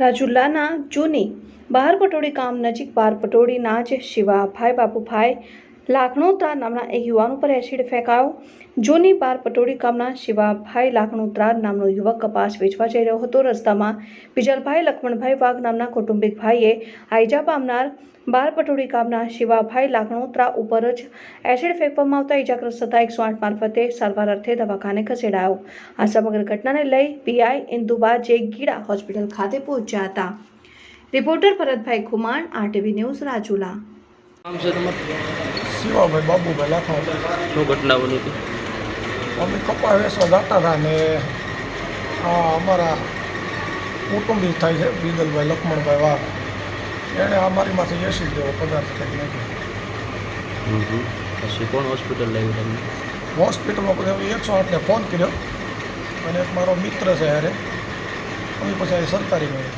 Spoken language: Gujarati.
રાજુલાના જૂની બાર પટોળી ગામ નજીક બાર પટોળીના જ શિવાભાઈ બાબુભાઈ લાખણોત્રા નામના એક યુવાન ઉપર એસિડ ફેંકાયો. જૂની બાર પટોળી ગામના શિવાભાઈ લાખણોત્રા નામનો યુવક કપાસ વેચવા જઈ રહ્યો હતો. રસ્તામાં બિજલભાઈ લક્ષ્મણભાઈ વાઘ નામના કૌટુંબિક ભાઈએ આઈજા પામનાર બાર પટોળી ગામના શિવાભાઈ લાખણોત્રા ઉપર જ એસિડ ફેંકવામાં આવતા ઇજાગ્રસ્ત થતા એકસો આઠ મારફતે સારવાર અર્થે દવાખાને ખસેડાયો. આ સમગ્ર ઘટનાને લઈ પીઆઈ ઇન્દુબા જે ગીડા હોસ્પિટલ ખાતે પહોંચ્યા હતા. Reporter Bharatbhai Khuman, RTV news Rajula. નામ છે તમારું? શિવાભાઈ બાબુભાઈ લાખો શું ઘટના બની હતી? અમે કપા વેસવા જતા હતા ને આ અમારા કુટુંબી થાય છે બીદલભાઈ લક્ષ્મણભાઈ વાઘ. એણે અમારી માથે એસી જેવો પદાર્થ કરી નાખ્યો. પછી કોણ હોસ્પિટલ લઈ તમને? હોસ્પિટલમાં પછી એકસો આઠને ફોન કર્યો. અને એક મારો મિત્ર છે અરે અમે પછી સરકારી ગયા